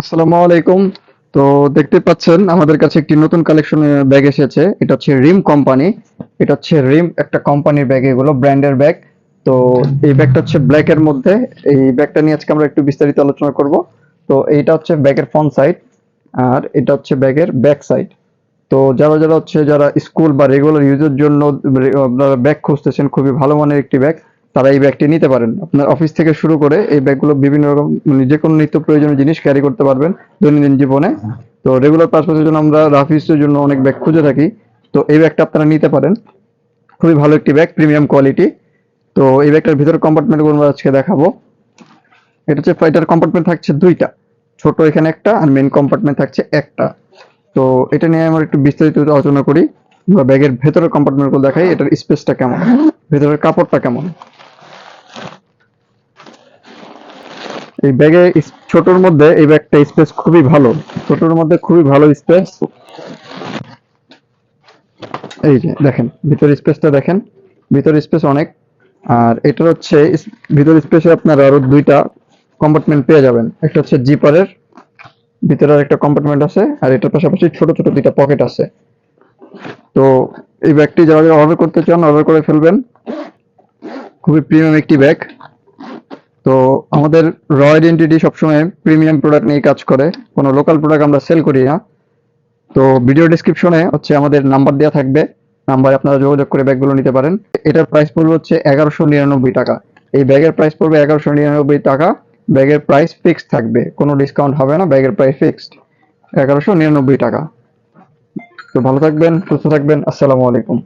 আসসালামু আলাইকুম। তো দেখতে পাচ্ছেন, আমাদের কাছে একটি নতুন কালেকশনের ব্যাগ এসেছে। এটা হচ্ছে রিম কোম্পানি। এটা হচ্ছে রিম একটা কোম্পানির ব্যাগ এগুলো ব্র্যান্ডের ব্যাগ তো এই ব্যাগটা হচ্ছে ব্ল্যাক এর মধ্যে। এই ব্যাগটা নিয়ে আজকে আমরা একটু বিস্তারিত আলোচনা করব। তো এইটা হচ্ছে ব্যাগের ফ্রন্ট সাইড আর এটা হচ্ছে ব্যাগের ব্যাক সাইড তো যারা যারা হচ্ছে, যারা স্কুল বা রেগুলার ইউজের জন্য, আপনারা ব্যাগ খুঁজতেছেন, খুবই ভালো মানের একটি ব্যাগ তারা এই ব্যাগটি নিতে পারেন। আপনার অফিস থেকে শুরু করে এই ব্যাগগুলো বিভিন্ন রকম মানে যে কোনো নিত্য প্রয়োজনীয় জিনিস ক্যারি করতে পারবেন দৈনন্দিন জীবনে। তো রেগুলার পারপাসের জন্য আমরা রাফিসের জন্য অনেক ব্যাগ খুঁজে থাকি। তো এই ব্যাগটা আপনারা নিতে পারেন। খুবই ভালো একটি ব্যাগ প্রিমিয়াম কোয়ালিটি তো এই ব্যাগটার ভিতরে কম্পার্টমেন্ট আমরা আজকে দেখাবো। এটা হচ্ছে এটার কম্পার্টমেন্ট থাকছে দুইটা। ছোট এখানে একটা আর মেন কম্পার্টমেন্ট থাকছে একটা। তো এটা নিয়ে আমরা একটু বিস্তারিত আলোচনা করি ব্যাগের ভেতরের কম্পার্টমেন্টগুলো দেখাই, এটার স্পেসটা কেমন? ভেতরের কাপড়টা কেমন? এই ব্যাগে ছোটর মধ্যে এই ব্যাগটা স্পেস খুবই ভালো। ছোটর মধ্যে খুবই ভালো স্পেস। এই যে, দেখেন ভিতর স্পেসটা দেখেন। ভিতর স্পেস অনেক। আর এটা হচ্ছে ভিতর স্পেসে আপনারা আরও দুইটা কম্পার্টমেন্ট পেয়ে যাবেন। একটা হচ্ছে জিপারের, ভিতরে একটা কম্পার্টমেন্ট আছে, আর এটার পাশাপাশি ছোট ছোট দুইটা পকেট আছে। তো এই ব্যাগটি যারা যারা অর্ডার করতে চান অর্ডার করে ফেলবেন। খুবই প্রিমিয়াম একটি ব্যাগ। তো আমাদের র আইডেন্টিটি সবসময় প্রিমিয়াম প্রোডাক্ট নিয়ে কাজ করে। কোনো লোকাল প্রোডাক্ট আমরা সেল করি না। তো ভিডিও ডেসক্রিপশনে হচ্ছে আমাদের নাম্বার দেওয়া থাকবে। নাম্বারে আপনারা যোগাযোগ করে ব্যাগগুলো নিতে পারেন। এটার প্রাইস পড়বে হচ্ছে এগারোশো নিরানব্বই টাকা। এই ব্যাগের প্রাইস পড়বে এগারোশো নিরানব্বই টাকা। ব্যাগের প্রাইস ফিক্সড থাকবে। কোনো ডিসকাউন্ট হবে না। ব্যাগের প্রাইস ফিক্সড এগারোশো নিরানব্বই টাকা। তো ভালো থাকবেন, সুস্থ থাকবেন। আসসালামু আলাইকুম।